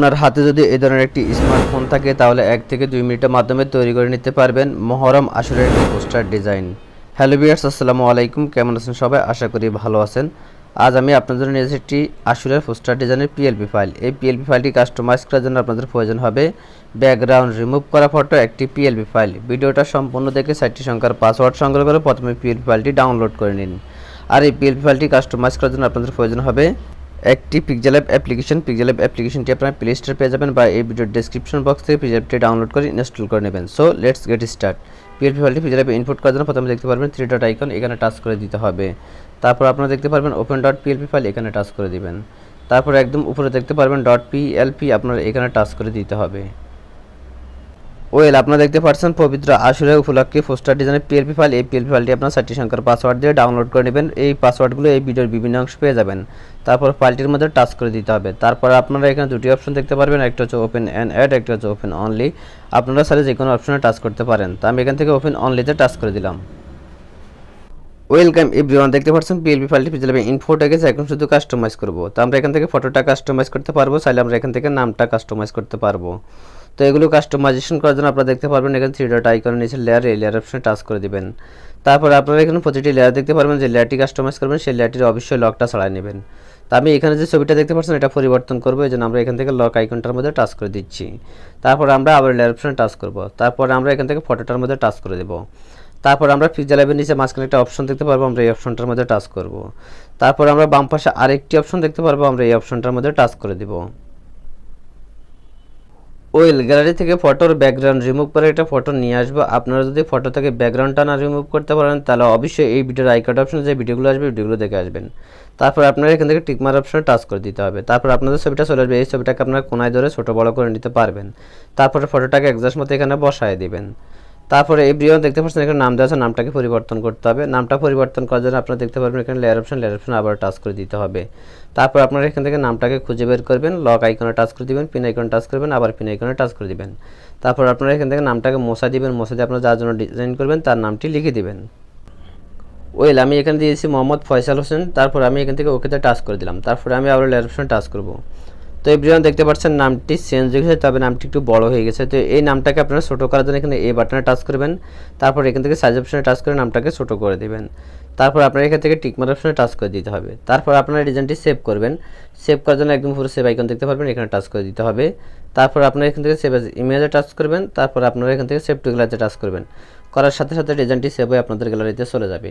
আপনার হাতে যদি এই ধরনের একটি স্মার্টফোন থাকে, তাহলে এক থেকে দুই মিনিটের মাধ্যমে তৈরি করে নিতে পারবেন মহরম আসরের একটি পোস্টার ডিজাইন হ্যালো বিয়ার্স আসসালামু আলাইকুম। কেমন আছেন সবাই? আশা করি ভালো আছেন। আজ আমি আপনাদের জন্য নিয়ে এসেছি একটি আসুরের পোস্টার ডিজাইনের পিএলপি ফাইল এই পিএলপি ফাইলটি কাস্টমাইজ করার জন্য আপনাদের প্রয়োজন হবে ব্যাকগ্রাউন্ড রিমুভ করা ফটো একটি পিএলপি ফাইল ভিডিওটা সম্পূর্ণ দেখে সাইটটি সংখ্যার পাসওয়ার্ড সংগ্রহ করে প্রথমে পিএলপি ফাইলটি ডাউনলোড করে নিন। আর এই পিএলপি ফাইলটি কাস্টমাইজ করার জন্য আপনাদের প্রয়োজন হবে একটি pixel app application pixel app অ্যাপ্লিকেশনটি আপনার প্লে স্টোরে পেয়ে যাবেন বা এই ভিডিওর ডেসক্রিপশন বক্স থেকে পিজেলটি ডাউনলোড করে ইনস্টল করে নেবেন। So let's get start PLP ফাইলটি পিজেল অ্যাপে ইনপুট করার জন্য প্রথমে দেখতে পারবেন থ্রি ডট আইকন এখানে টাচ করে দিতে হবে। তারপর আপনারা দেখতে পারবেন ওপেন ডট পিএলপি ফাইল এখানে টাচ করে দিবেন। তারপর একদম উপরে দেখতে পারবেন ডট পিএলপি আপনার এখানে টাচ করে দিতে হবে। ওয়েল আপনারা দেখতে পাচ্ছেন পবিত্র আশুরের উপলক্ষে পোস্টার ডিজাইনের পিএলপি ফাইল এই পিএলপি ফাইলটি আপনার সাইটটি সংখ্যার পাসওয়ার্ড দিয়ে ডাউনলোড করে নেবেন। এই পাসওয়ার্ডগুলো এই ভিডিওর বিভিন্ন অংশ পেয়ে যাবেন। তারপর ফাইলটির মধ্যে টাচ করে দিতে হবে। তারপর আপনারা এখানে দুটি অপশন দেখতে পারবেন। একটা হচ্ছে ওপেন অ্যান্ড অ্যাড একটা হচ্ছে ওপেন অনলি আপনারা সাথে যে কোনো অপশনে টাচ করতে পারেন। তো আমি এখান থেকে ওপেন অনলিতে টাচ করে দিলাম। ওয়েলকাম এভরিওয়ান দেখতে পাচ্ছেন পিএলপি ফাইলটি পেয়ে যাবে ইনফোটা গেছে এখন শুধু কাস্টমাইজ করব। তো আমরা এখান থেকে ফটোটা কাস্টমাইজ করতে পারব। চাইলে আমরা এখান থেকে নামটা কাস্টমাইজ করতে পারব। তো এগুলো কাস্টমাইজেশন করার জন্য আপনারা দেখতে পারবেন, এখানে থ্রি ডট আইকনের নিচে লেয়ার এই লেয়ার অপশনে টাচ করে দিবেন। তারপর আপনারা এখানে প্রতিটি লেয়ার দেখতে পারবেন, যে লেয়ারটি কাস্টমাইজ করবেন, সেই লেয়ারটির অবশ্যই লকটা ছাড়াই নেবেন। তো আমি এখানে যে ছবিটা দেখতে পাচ্ছেন, এটা পরিবর্তন করব, এই জন্য আমরা এখান থেকে লক আইকনটার মধ্যে টাচ করে দিচ্ছি। তারপর আমরা আবার লেয়ার অপশনে টাচ করব। তারপর আমরা এখান থেকে ফটোটার মধ্যে টাচ করে দেবো। তারপর আমরা পিকজা ল্যাবের নিচে মাঝখানে একটা অপশন দেখতে পারব, আমরা এই অপশনটার মধ্যে টাচ করব। তারপর আমরা বাম পাশে আরেকটি অপশন দেখতে পারব, আমরা এই অপশনটার মধ্যে টাচ করে দেব। ওয়েল, গ্যালারি থেকে ফটোর ব্যাকগ্রাউন্ড রিমুভ করে একটা ফটো নিয়ে আসব। আপনারা যদি ফটো থেকে ব্যাকগ্রাউন্ডটা না রিমুভ করতে পারেন, তাহলে অবশ্যই এই ভিডিওর আইকার্ড অপশনে যে ভিডিওগুলো আসবে ভিডিওগুলো দেখে আসবেন। তারপর আপনারা এখান থেকে টিকমার অপশনে টাচ করে দিতে হবে। তারপর আপনাদের ছবিটা চলে আসবে, এই ছবিটাকে আপনারা কোনায় ধরে ছোটো বড়ো করে নিতে পারবেন। তারপরে ফটোটাকে একজাস্ট মতো এখানে বসায় দিবেন। তারপরে ভিডিও দেখতে পাচ্ছেন এখানে নাম দেওয়া আছে, নামটাকে পরিবর্তন করতে হবে। নামটা পরিবর্তন করার জন্য আপনারা দেখতে পারবেন এখানে লেয়ার অপশন লেয়ার অপশন আবার টাচ করে দিতে হবে। তারপর আপনারা এখান থেকে নামটাকে খুঁজে বের করবেন লক আইকনে টাচ করে দিবেন পিন আইকনে টাচ করবেন, আবার পিন আইকনে টাচ করে দিবেন। তারপর আপনারা এখান থেকে নামটাকে মশা দিবেন মশা দিয়ে আপনারা যার জন্য ডিজাইন করবেন তার নামটি লিখে দিবেন। ওয়েল, আমি এখানে দিয়েছি মোহাম্মদ ফয়সাল হোসেন, তারপর আমি এখান থেকে ওকেতে টাচ করে দিলাম। তারপরে আমি আবার লেয়ার অপশনে টাচ করব। তো এভরিওয়ান দেখতে পাচ্ছেন নামটি চেঞ্জ হয়ে গেছে, তবে নামটি একটু বড় হয়ে গেছে। তো এই নামটাকে আপনারা ছোটো করার জন্য এখানে এই বাটনে টাচ করবেন। তারপর এখান থেকে সাইজ অপশনে টাচ করে নামটাকে ছোটো করে দেবেন। তারপর আপনার এখান থেকে টিকমার অপশনে টাচ করে দিতে হবে। তারপর আপনারা ডিজাইনটি সেভ করবেন। সেভ করার জন্য একদম পুরো সেভ আইকন দেখতে পারবেন, এখানে টাচ করে দিতে হবে। তারপর আপনারা এখান থেকে সেভ ইমেজে টাচ করবেন। তারপর আপনারা এখান থেকে সেভ টু গ্যালারিতে টাচ করবেন। করার সাথে সাথে ডিজাইনটি সেভ হয়ে আপনাদের গ্যালারিতে চলে যাবে।